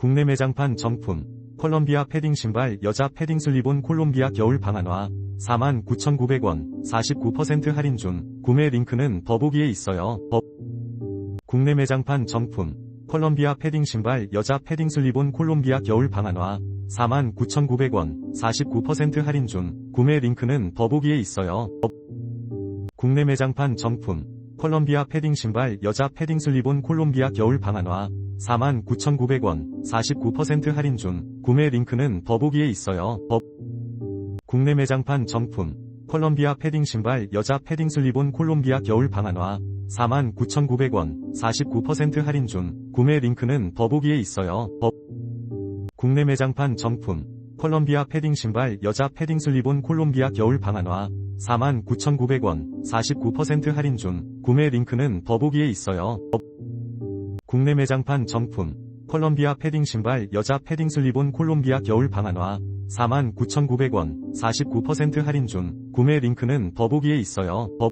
국내 매장판 정품 콜롬비아 패딩 신발 여자 패딩 슬리본 콜롬비아 겨울 방한화 49,900원 49% 할인 중 구매 링크는 더보기에 있어요. 더- 국내 매장판 정품 콜롬비아 패딩 신발 여자 패딩 슬리본 콜롬비아 겨울 방한화 49,900원 49% 할인 중 구매 링크는 더보기에 있어요. 더- 국내 매장판 정품 콜롬비아 패딩 신발 여자 패딩 슬리본 콜롬비아 겨울 방한화 49,900원 49% 할인 중 구매 링크는 더보기에 있어요. 더- 국내 매장판 정품 콜롬비아 패딩 신발 여자 패딩 슬리본 콜롬비아 겨울 방한화 49,900원 49% 할인 중 구매 링크는 더보기에 있어요. 더- 국내 매장판 정품 콜롬비아 패딩 신발 여자 패딩 슬리본 콜롬비아 겨울 방한화 49,900원 49% 할인 중 구매 링크는 더보기에 있어요. 더- 국내 매장판 정품 콜롬비아 패딩 신발 여자 패딩 슬리본 콜롬비아 겨울 방한화 49,900원 49% 할인 중 구매 링크는 더보기에 있어요. 더-